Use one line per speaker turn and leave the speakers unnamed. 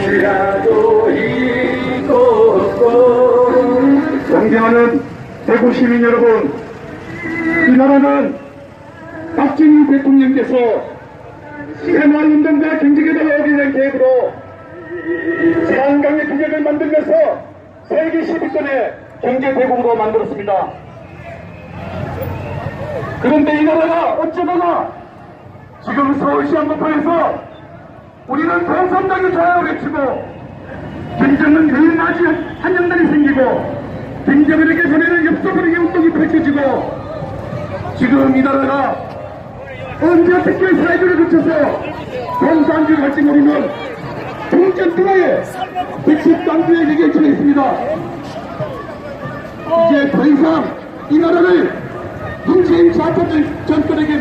몇이라도 잊고
존경하는 대구 시민 여러분, 이 나라는 박정희 대통령께서 새마을운동과 경제개발 어린이라는 계획으로 한강의 기적을 만들면서 세계 10위권의 경제대국으로 만들었습니다. 그런데 이 나라가 어쩌다가 지금 서울시 한복판에서 우리는 공산당의 좌우를 외치고 김정은 매일맞이 한정단이 생기고 김정은에게 보내는 엽서버리기 운동이 펼쳐지고 지금 이 나라가 언제 특별 사회주를 거쳐서 공산주의 갈지 모르는 중전투의 백십당주의 얘기에 처했습니다. 이제 더 이상 이 나라를 문재인 좌파 정권에게